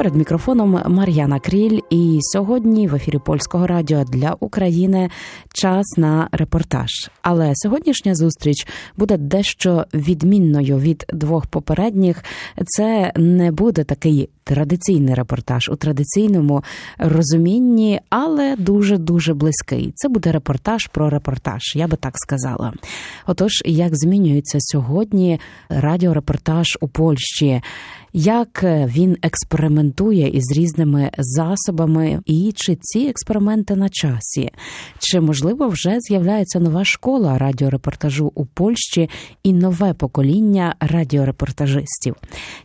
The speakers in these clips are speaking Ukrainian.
Перед мікрофоном Мар'яна Кріль, і сьогодні в ефірі польського радіо для України час на репортаж. Але сьогоднішня зустріч буде дещо відмінною від двох попередніх. Це не буде такий традиційний репортаж у традиційному розумінні, але дуже дуже близький. Це буде репортаж про репортаж. Я би так сказала. Отож, як змінюється сьогодні радіорепортаж у Польщі? Як він експериментує із різними засобами, і чи ці експерименти на часі? Чи можливо вже з'являється нова школа радіорепортажу у Польщі і нове покоління радіорепортажистів?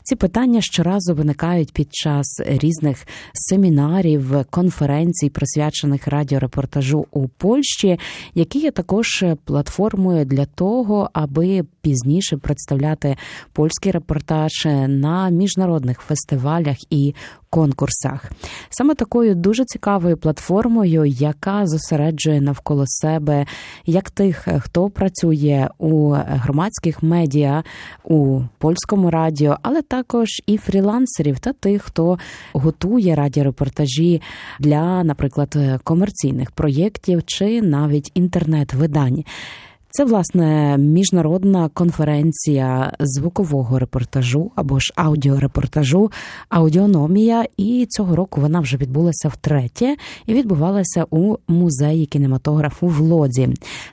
Ці питання щоразу виникають під час різних семінарів, конференцій, присвячених радіорепортажу у Польщі, які є також платформою для того, аби пізніше представляти польський репортаж на міжнародних фестивалях і конкурсах. Саме такою дуже цікавою платформою, яка зосереджує навколо себе як тих, хто працює у громадських медіа у польському радіо, але також і фрілансерів та тих, хто готує радіорепортажі для, наприклад, комерційних проєктів чи навіть інтернет-видань. Це власне міжнародна конференція звукового репортажу або ж аудіорепортажу, аудіономія. І цього року вона вже відбулася втретє і відбувалася у музеї кінематографу в Лоді.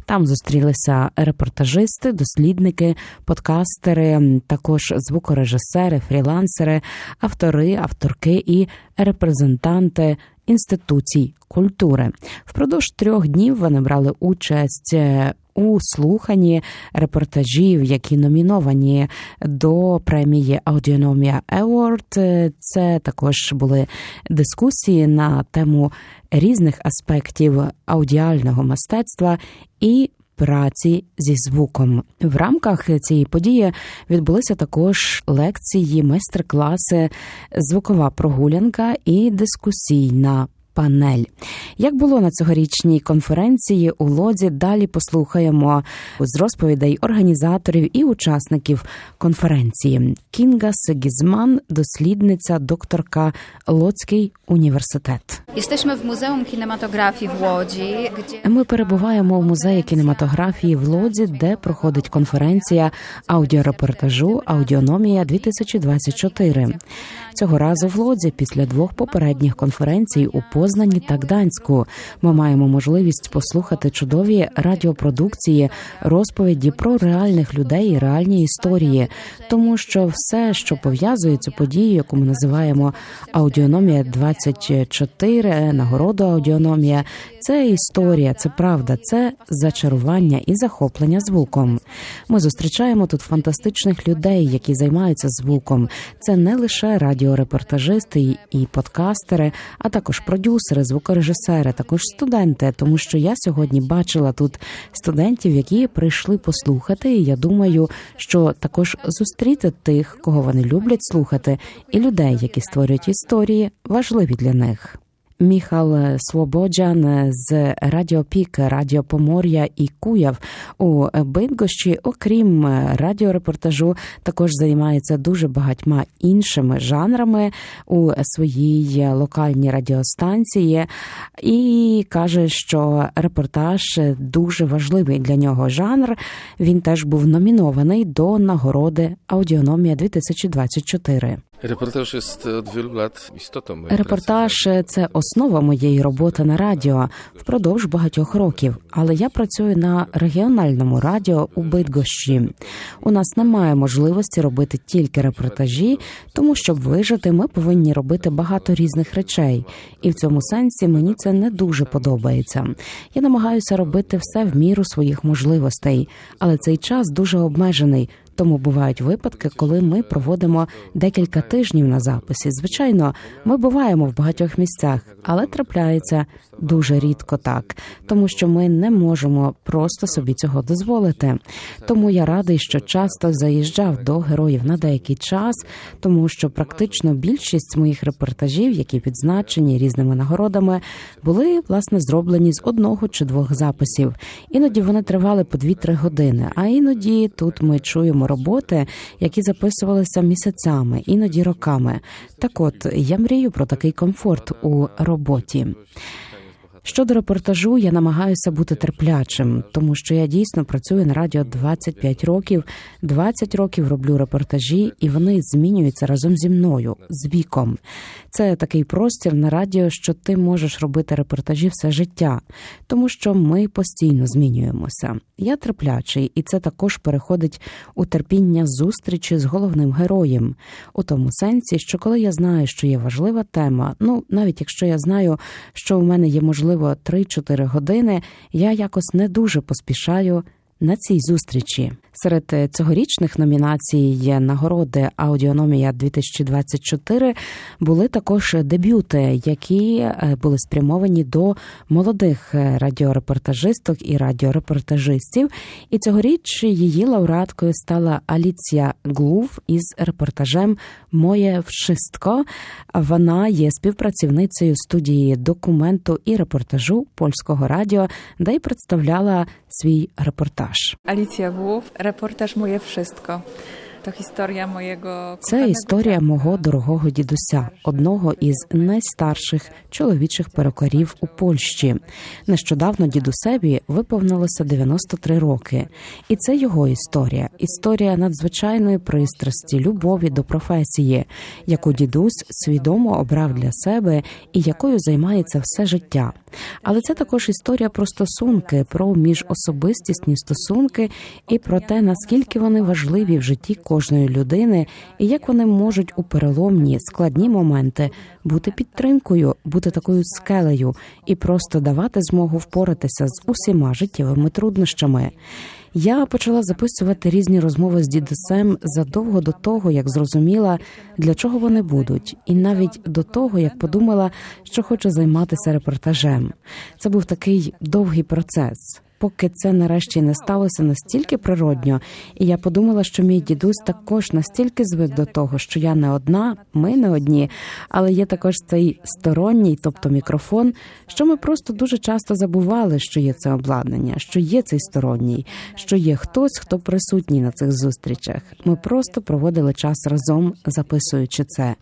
Там зустрілися репортажисти, дослідники, подкастери, також звукорежисери, фрілансери, автори, авторки і репрезентанти інституцій культури. Впродовж трьох днів вони брали участь у слуханні репортажів, які номіновані до премії Аудіономія Award. Це також були дискусії на тему різних аспектів аудіального мистецтва і. Праці зі звуком в рамках цієї події відбулися також лекції, майстер-класи, звукова прогулянка і дискусійна панель. Як було на цьогорічній конференції у лодзі, далі послухаємо з розповідей організаторів і учасників конференції. Кінга Сегізман, дослідниця, докторка Лоцький університет. Muzeum Kinematografii w Łodzi, gdzie Ми перебуваємо в музеї кінематографії в Лодзі, де проходить конференція аудіорепортажу Аудіономія 2024 Цього разу в Лодзі, після двох попередніх конференцій у Познані та Гданську, ми маємо можливість послухати чудові радіопродукції, розповіді про реальних людей і реальні історії, тому що все, що пов'язує цю подію, яку ми називаємо аудіономія 24 нагороду аудіономія, це історія, це правда, це зачарування і захоплення звуком. Ми зустрічаємо тут фантастичних людей, які займаються звуком. Це не лише радіорепортажисти і подкастери, а також продюсери, звукорежисери, також студенти. Тому що я сьогодні бачила тут студентів, які прийшли послухати. І я думаю, що також зустріти тих, кого вони люблять слухати, і людей, які створюють історії, важливі для них. Міхал Свободжан з Радіо Пік, Радіо Помор'я і Куяв у Бидгощі, окрім радіорепортажу, також займається дуже багатьма іншими жанрами у своїй локальній радіостанції. І каже, що репортаж дуже важливий для нього жанр. Він теж був номінований до нагороди Аудіономія 2024 Reportaż jest od wielu Репортаж це основа моєї роботи на радіо впродовж багатьох років. Але я працюю на регіональному радіо у Бидгощі. У нас немає можливості робити тільки репортажі, тому щоб вижити, ми повинні робити багато різних речей. І в цьому сенсі мені це не дуже подобається. Я намагаюся робити все в міру своїх можливостей, але цей час дуже обмежений. Тому бувають випадки, коли ми проводимо декілька тижнів на записі. Звичайно, ми буваємо в багатьох місцях, але трапляється дуже рідко так, тому що ми не можемо просто собі цього дозволити. Тому я радий, що часто заїжджав до героїв на деякий час, тому що практично більшість моїх репортажів, які відзначені різними нагородами, були власне зроблені з одного чи двох записів. Іноді вони тривали по 2-3 години. А іноді тут ми чуємо маємо роботи, які записувалися місяцями, іноді роками. Так, от я мрію про такий комфорт у роботі. Щодо репортажу, я намагаюся бути терплячим, тому що я дійсно працюю на радіо 25 років. 20 років роблю репортажі, і вони змінюються разом зі мною з віком. Це такий простір на радіо, що ти можеш робити репортажі все життя, тому що ми постійно змінюємося. Я терплячий, і це також переходить у терпіння зустрічі з головним героєм, у тому сенсі, що коли я знаю, що є важлива тема, ну навіть якщо я знаю, що у мене є можливо 3-4 години, я якось не дуже поспішаю на цій зустрічі. Серед е, цьогорічних номінацій є нагороди Аудіономія 2024 були також дебюти, які е, були спрямовані до молодих е, радіорепортажисток і радіорепортажистів. І цьогоріч її лауреаткою стала Аліція Глув із репортажем Моє вшистко. Вона є співпрацівницею студії документу і репортажу польського радіо, де й представляла свій репортаж. Alicja Głów, reportaż Moje Wszystko. Це історія мого дорогого дідуся, одного із найстарших чоловічих перукарів у Польщі. Нещодавно дідусеві виповнилося 93 роки, і це його історія. Історія надзвичайної пристрасті, любові до професії, яку дідусь свідомо обрав для себе і якою займається все життя. Але це також історія про стосунки, про міжособистісні стосунки і про те, наскільки вони важливі в житті кожної людини, і як вони можуть у переломні складні моменти бути підтримкою, бути такою скелею і просто давати змогу впоратися з усіма життєвими труднощами. Я почала записувати різні розмови з дідусем задовго до того, як зрозуміла, для чого вони будуть, і навіть до того, як подумала, що хочу займатися репортажем. Це був такий довгий процес. Поки це нарешті не сталося настільки природньо, і я подумала, що мій дідусь також настільки звик до того, що я не одна, ми не одні, але є також цей сторонній, тобто мікрофон, що ми просто дуже часто забували, що є це обладнання, що є цей сторонній, що є хтось, хто присутній на цих зустрічах. Ми просто проводили час разом, записуючи це.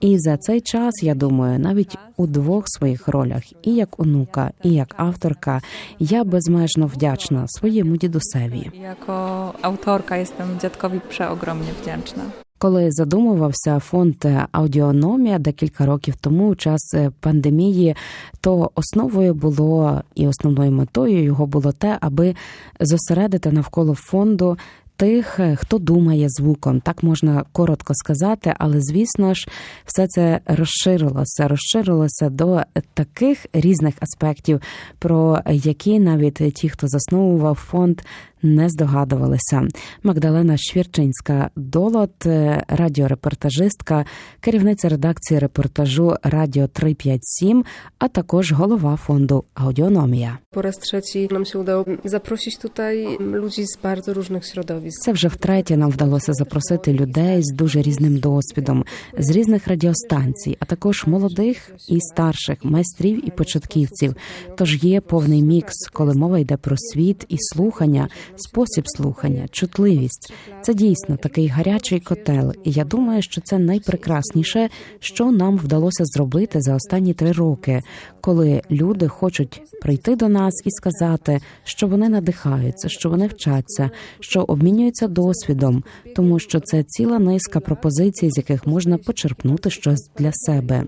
І за цей час, я думаю, навіть у двох своїх ролях, і як онука, і як авторка, я безмежно вдячна своєму дідусеві. Jako авторка jestem дядкові przeogromnie вдячна. Коли задумувався фонд аудіономія декілька років тому, у час е, пандемії, то основою було і основною метою його було те, аби зосередити навколо фонду. Тих, е, хто думає звуком, так можна коротко сказати, але звісно ж, все це розширилося, розширилося до таких різних аспектів, про які навіть ті, хто засновував фонд, не здогадувалися. Магдалена Швірчинська Долот, е, радіорепортажистка, керівниця редакції репортажу Радіо 357, а також голова фонду Аудіономія. Po raz trzeci nam się udało zaprosić tutaj ludzi z bardzo różnych. Це вже втретє нам вдалося запросити людей з дуже різним досвідом з різних радіостанцій, а також молодих і старших майстрів і початківців. Тож є повний мікс, коли мова йде про світ і слухання, спосіб слухання, чутливість. Це дійсно такий гарячий котел, і я думаю, що це найпрекрасніше, що нам вдалося зробити за останні три роки, коли люди хочуть прийти до нас і сказати, що вони надихаються, що вони вчаться, що обмінюються досвідом, тому що це ціла низка пропозицій, з яких можна почерпнути щось для себе.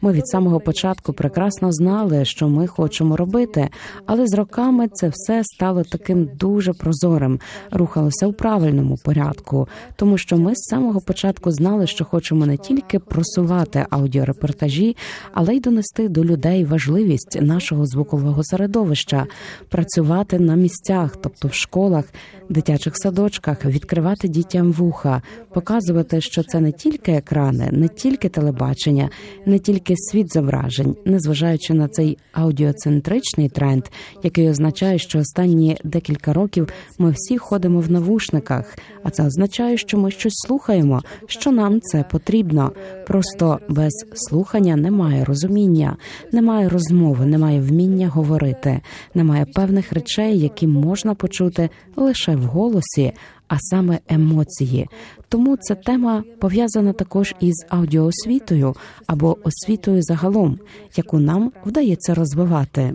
Ми від самого початку прекрасно знали, що ми хочемо робити, але з роками це все стало таким дуже прозорим, рухалося у правильному порядку, тому що ми з самого початку знали, що хочемо не тільки просувати аудіорепортажі, але й донести до людей важливість нашого звукового середовища, працювати на місцях, тобто в школах, дитячих садочках, відкривати дітям вуха, показувати, що це не тільки екрани, не тільки телебачення, не тільки світ зображень, незважаючи на цей аудіоцентричний тренд, який означає, що останні декілька років ми всі ходимо в навушниках, а це означає, що ми щось слухаємо, що нам це потрібно. Просто без слухання немає розуміння, немає розмови, немає вміння говорити, немає певних речей, які можна почути лише в голосі. А саме емоції. Тому ця тема пов'язана також із аудіоосвітою або освітою загалом, яку нам вдається розвивати.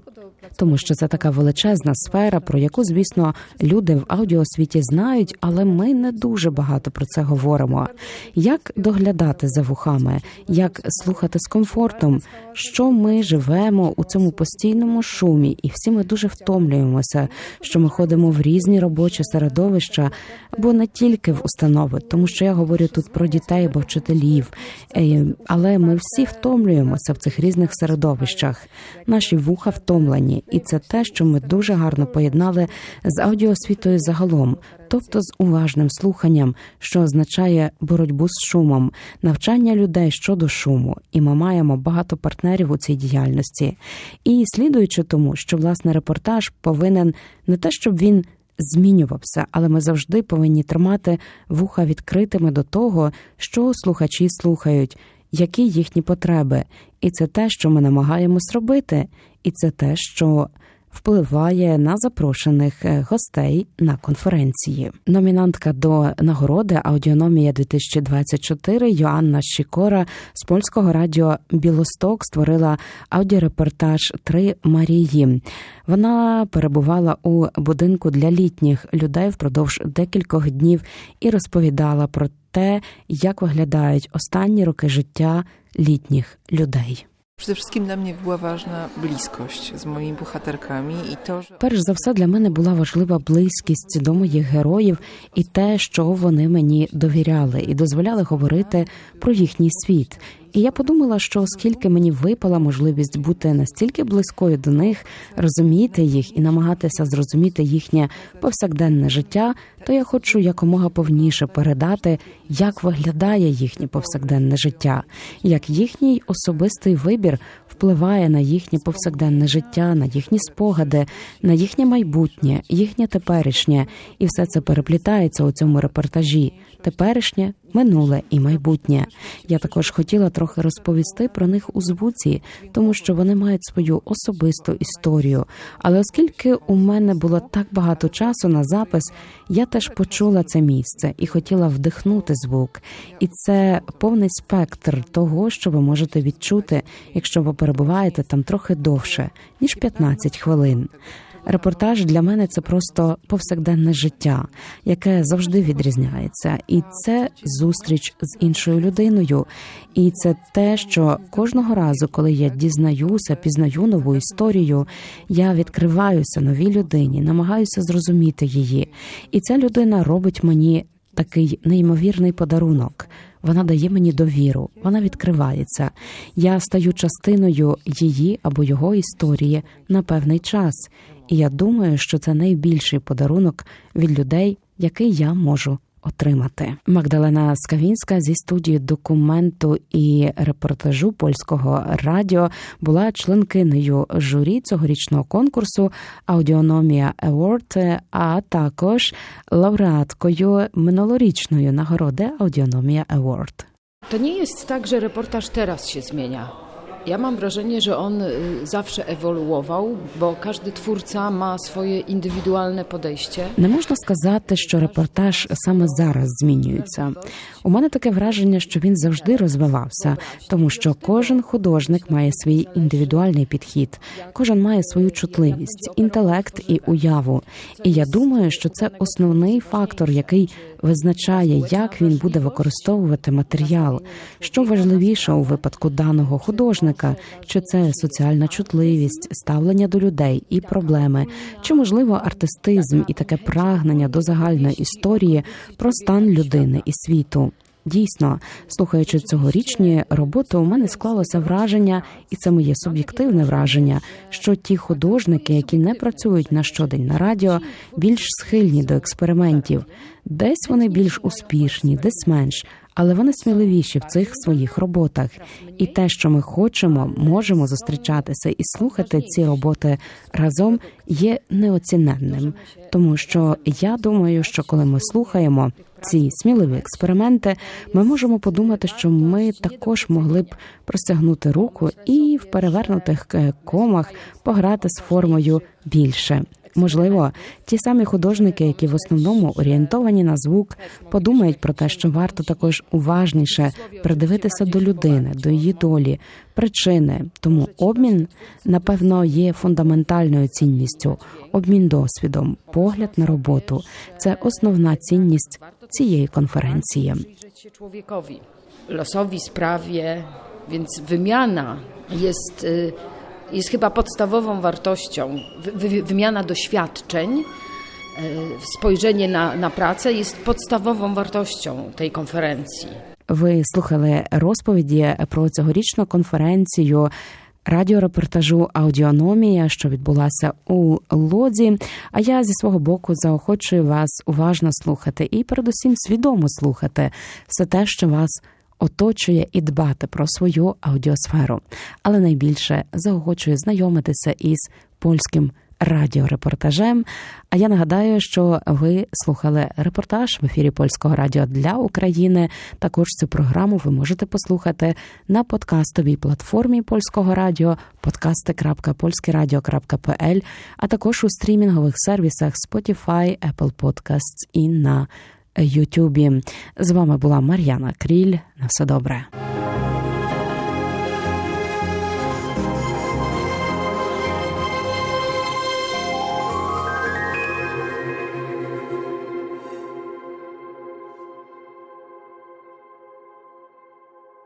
Тому що це така величезна сфера, про яку, звісно, люди в аудіосвіті знають, але ми не дуже багато про це говоримо. Як доглядати за вухами, як слухати з комфортом, що ми живемо у цьому постійному шумі, і всі ми дуже втомлюємося, що ми ходимо в різні робочі середовища, бо не тільки в установи, тому що я говорю тут про дітей або вчителів, Е, але ми всі втомлюємося в цих різних середовищах. Наші вуха втомлені, і це те, що ми дуже гарно поєднали з аудіосвітою загалом, тобто з уважним слуханням, що означає боротьбу з шумом, навчання людей щодо шуму, і ми маємо багато партнерів у цій діяльності. І слідуючи тому, що власне репортаж повинен не те, щоб він змінювався, але ми завжди повинні тримати вуха відкритими до того, що слухачі слухають, які їхні потреби, і це те, що ми намагаємось робити, і це те, що впливає на запрошених е, гостей на конференції. Номінантка до нагороди Аудіономія 2024 Йоанна Щікора з польського радіо Білосток створила аудіорепортаж Три Марії. Вона перебувала у будинку для літніх людей впродовж декількох днів і розповідала про те, як виглядають останні роки життя літніх людей. Przede wszystkim dla mnie była ważna bliskość z moimi bohaterkami i to, że Перш за все для мене була важлива близькість до моїх героїв і те, що вони мені довіряли і дозволяли говорити про їхній світ. І я подумала, що оскільки мені випала можливість бути настільки близькою до них, розуміти їх і намагатися зрозуміти їхнє повсякденне життя, то я хочу якомога повніше передати, як виглядає їхнє повсякденне життя, як їхній особистий вибір впливає на їхнє повсякденне життя, на їхні спогади, на їхнє майбутнє, їхнє теперішнє, і все це переплітається у цьому репортажі. Теперішнє, минуле і майбутнє. Я також хотіла трохи розповісти про них у звуці, тому що вони мають свою особисту історію. Але оскільки у мене було так багато часу на запис, я теж почула це місце і хотіла вдихнути звук. І це повний спектр того, що ви можете відчути, якщо ви перебуваєте там трохи довше ніж 15 хвилин. Репортаж для мене це просто повсякденне життя, яке завжди відрізняється, і це зустріч з іншою людиною. І це те, що кожного разу, коли я дізнаюся, пізнаю нову історію, я відкриваюся новій людині, намагаюся зрозуміти її. І ця людина робить мені такий неймовірний подарунок. Вона дає мені довіру, вона відкривається. Я стаю частиною її або його історії на певний час. І я думаю, що це найбільший подарунок від людей, який я можу отримати. Магдалена Скавінська зі студії документу і репортажу польського радіо була членкинею журі цьогорічного конкурсу Аудіономія Award, а також лауреаткою минулорічної нагороди Аудіономія Award. To nie jest tak, że reportaż teraz się zmienia. Ja mam wrażenie, że on zawsze ewoluował, bo każdy twórca ma swoje indywidualne podejście. Не можна сказати, що репортаж саме зараз змінюється. У мене таке враження, що він завжди розвивався, тому що кожен художник має свій індивідуальний підхід, кожен має свою чутливість, інтелект і уяву. І я думаю, що це основний фактор, який визначає, як він буде використовувати матеріал. Що важливіше у випадку даного художника, чи це соціальна чутливість, ставлення до людей і проблеми, чи можливо артистизм і таке прагнення до загальної історії про стан людини і світу. Дійсно, слухаючи цьогорічні роботи, у мене склалося враження, і це моє суб'єктивне враження, що ті художники, які не працюють на щодень на радіо, більш схильні до експериментів. Десь вони більш успішні, десь менш, але вони сміливіші в цих своїх роботах. І те, що ми хочемо, можемо зустрічатися і слухати ці роботи разом, є неоціненним. Тому що я думаю, що коли ми слухаємо ці сміливі експерименти, ми можемо подумати, що ми також могли б простягнути руку і в перевернутих е, комах пограти з формою більше. Можливо, ті самі художники, які в основному орієнтовані на звук, подумають про те, що варто також уважніше придивитися до людини, до її долі, причини. Тому обмін, напевно, є фундаментальною цінністю. Обмін досвідом, погляд на роботу це основна цінність цієї. Przyjrzeć się człowiekowi, losowi, sprawie, więc wymiana jest, chyba podstawową wartością. Wy, wy, wymiana doświadczeń, y, spojrzenie na, na pracę jest podstawową wartością tej konferencji. Ви слухали розповіді про цьогорічну конференцію радіорепортажу Аудіономія, що відбулася у Лодзі. А я зі свого боку заохочую вас уважно слухати і, передусім, свідомо слухати все те, що вас оточує, і дбати про свою аудіосферу. Але найбільше заохочую знайомитися із польським радіорепортажем. А я нагадаю, що ви слухали репортаж в ефірі польського радіо для України. Також цю програму ви можете послухати на подкастовій платформі польського радіо podcasty.polskieradio.pl, а також у стрімінгових сервісах Spotify, Apple Podcasts і на Ютубі. З вами була Мар'яна Кріль. На все добре.